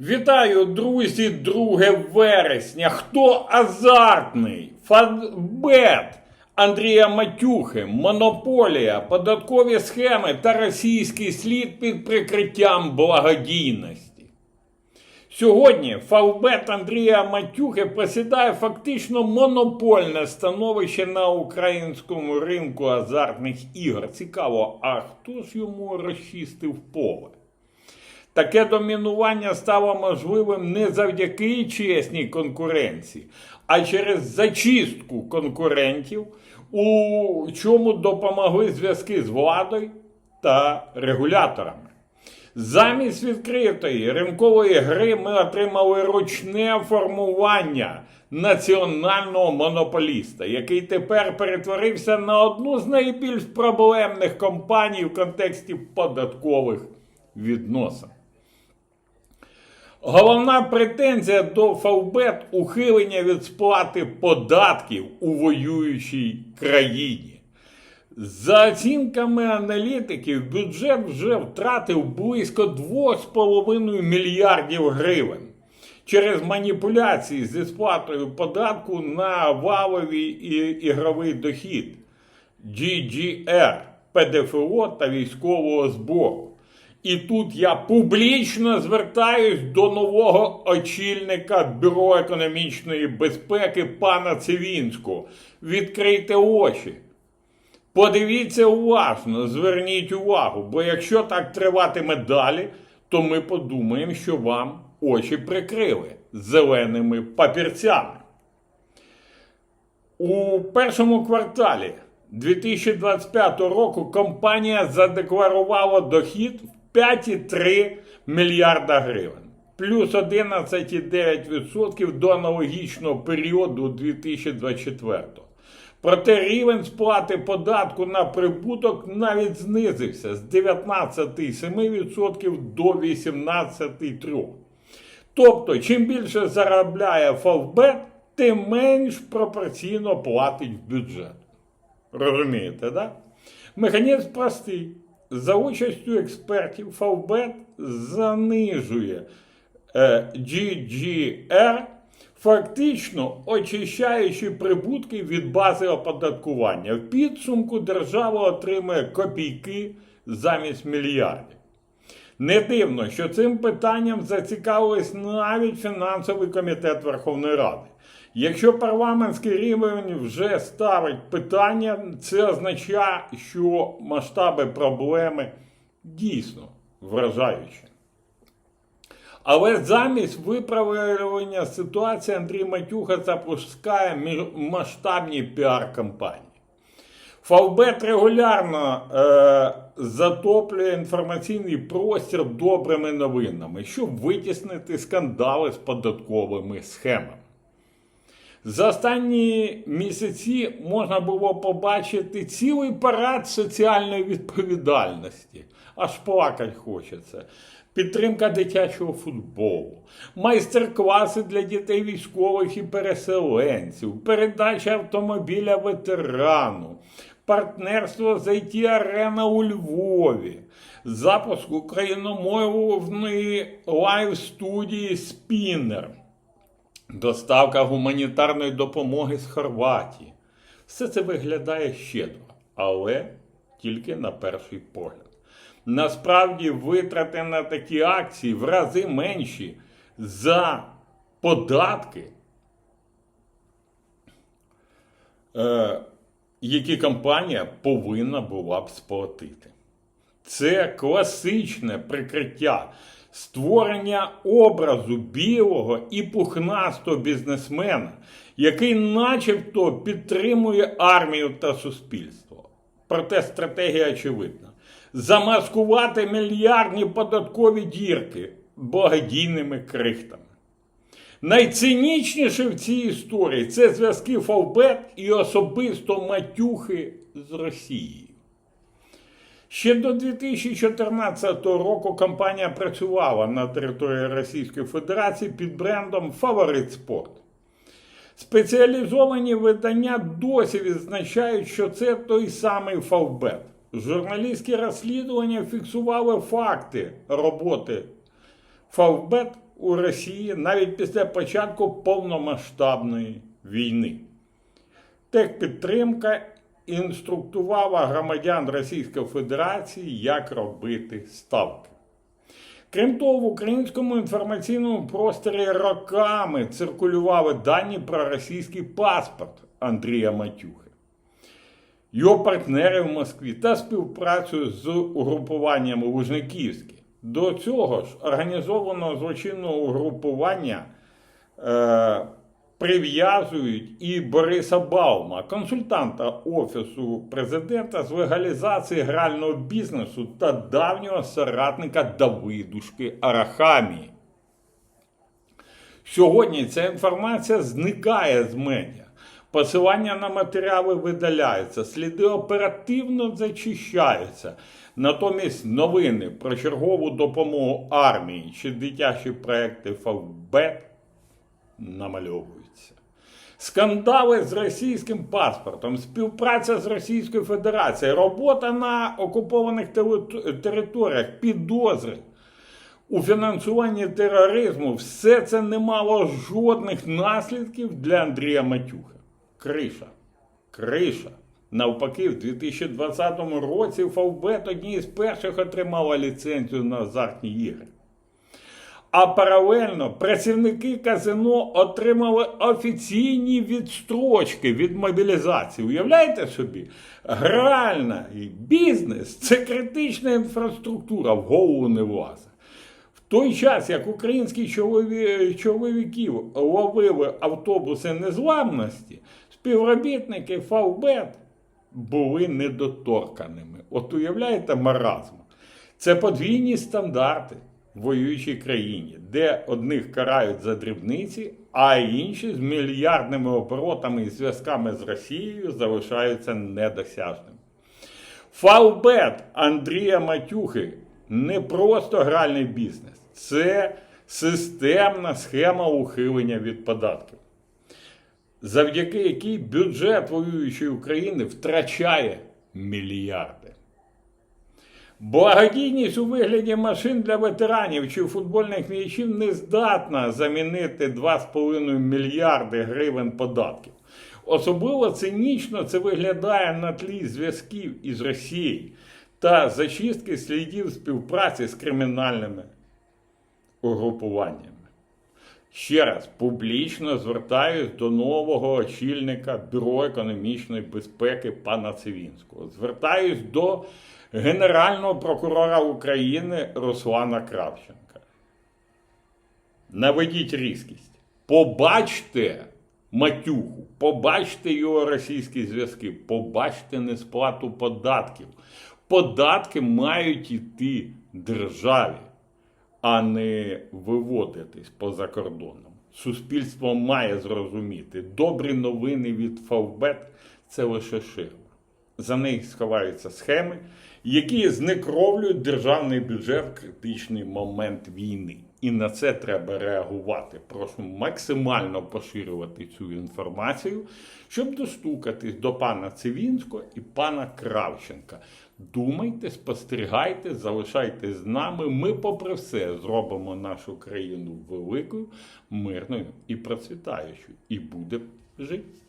Вітаю, друзі, 2 вересня. Хто азартний? Фадбет Андрія Матюхи, монополія, податкові схеми та російський слід під прикриттям благодійності. Сьогодні Фавбет Андрія Матюхи посідає фактично монопольне становище на українському ринку азартних ігор. Цікаво, а хто ж йому розчистив поле? Таке домінування стало можливим не завдяки чесній конкуренції, а через зачистку конкурентів, у чому допомогли зв'язки з владою та регуляторами. Замість відкритої ринкової гри ми отримали ручне формування національного монополіста, який тепер перетворився на одну з найбільш проблемних компаній в контексті податкових відносин. Головна претензія до Фавбет ухилення від сплати податків у воюючій країні. За оцінками аналітиків, бюджет вже втратив близько 2,5 мільярдів гривень через маніпуляції зі сплатою податку на валовий ігровий дохід GGR, ПДФО та військового збору. І тут я публічно звертаюсь до нового очільника Бюро економічної безпеки пана Цивінського. Відкрийте очі. Подивіться уважно, зверніть увагу, бо якщо так триватиме далі, то ми подумаємо, що вам очі прикрили зеленими папірцями. У першому кварталі 2025 року компанія задекларувала дохід 5,3 мільярда гривень, плюс 11,9% до аналогічного періоду 2024. Проте рівень сплати податку на прибуток навіть знизився з 19,7% до 18,3%. Тобто, чим більше заробляє Фавбет, тим менш пропорційно платить в бюджет. Розумієте, да? Механізм простий. За участю експертів Фавбет занижує е, GGR, фактично очищаючи прибутки від бази оподаткування. В підсумку держава отримує копійки замість мільярдів. Не дивно, що цим питанням зацікавились навіть фінансовий комітет Верховної Ради. Якщо парламентський рівень вже ставить питання, це означає, що масштаби проблеми дійсно вражаючі. Але замість виправлення ситуації Андрій Матюха запускає масштабні піар-кампанії. Фавбет регулярно е, затоплює інформаційний простір добрими новинами, щоб витіснити скандали з податковими схемами. За останні місяці можна було побачити цілий парад соціальної відповідальності. Аж плакать хочеться. Підтримка дитячого футболу, майстер-класи для дітей військових і переселенців, передача автомобіля ветерану, партнерство з IT Арена у Львові, запуск україномовної лайв-студії Спіннер. Доставка гуманітарної допомоги з Хорватії. Все це виглядає щедро, але тільки на перший погляд. Насправді витрати на такі акції в рази менші за податки, е, які компанія повинна була б сплатити. Це класичне прикриття створення образу білого і пухнастого бізнесмена, який начебто підтримує армію та суспільство. Проте стратегія очевидна: замаскувати мільярдні податкові дірки благодійними крихтами. Найцинічніше в цій історії це зв'язки Фавбет і особисто матюхи з Росією. Ще до 2014 року компанія працювала на території Російської Федерації під брендом Фаворит Спорт. Спеціалізовані видання досі відзначають, що це той самий Фавбет. Журналістські розслідування фіксували факти роботи Фавбет у Росії навіть після початку повномасштабної війни. Техпідтримка інструктувала громадян Російської Федерації, як робити ставки. Крім того, в українському інформаційному просторі роками циркулювали дані про російський паспорт Андрія Матюхи, його партнери в Москві та співпрацю з угрупуванням Лужниківське. До цього ж організованого злочинного угрупування е, прив'язують і Бориса Баума, консультанта Офісу президента з легалізації грального бізнесу та давнього соратника Давидушки Арахамії. Сьогодні ця інформація зникає з медіа. Посилання на матеріали видаляються, сліди оперативно зачищаються. Натомість новини про чергову допомогу армії чи дитячі проекти Фавбет намальовуються. Скандали з російським паспортом, співпраця з Російською Федерацією, робота на окупованих територіях, підозри у фінансуванні тероризму, все це не мало жодних наслідків для Андрія Матюха. Криша. Криша. Навпаки, в 2020 році Фавбет одній з перших отримала ліцензію на азартні ігри. А паралельно працівники казино отримали офіційні відстрочки від мобілізації. Уявляєте собі? Гральна бізнес це критична інфраструктура, в голову не влазить. Той час, як українські чолові- чоловіків ловили автобуси незламності, співробітники Фавбет були недоторканими. От уявляєте маразм? Це подвійні стандарти воюючій країні, де одних карають за дрібниці, а інші з мільярдними оборотами і зв'язками з Росією залишаються недосяжними. Фавбет Андрія Матюхи не просто гральний бізнес, це системна схема ухилення від податків, завдяки якій бюджет воюючої України втрачає мільярди. Благодійність у вигляді машин для ветеранів чи футбольних м'ячів не здатна замінити 2,5 мільярди гривень податків. Особливо цинічно це виглядає на тлі зв'язків із Росією та зачистки слідів співпраці з кримінальними угрупуваннями. Ще раз публічно звертаюсь до нового очільника Бюро економічної безпеки пана Цивінського. Звертаюсь до Генерального прокурора України Руслана Кравченка. Наведіть різкість. Побачте матюху, побачте його російські зв'язки, побачте несплату податків. Податки мають йти державі а не виводитись поза кордоном. Суспільство має зрозуміти, добрі новини від Фавбет це лише ширма. За неї сховаються схеми, які знекровлюють державний бюджет в критичний момент війни. І на це треба реагувати. Прошу максимально поширювати цю інформацію, щоб достукатись до пана Цивінського і пана Кравченка. Думайте, спостерігайте, залишайтесь з нами. Ми, попри все, зробимо нашу країну великою, мирною і процвітаючою. І буде жити.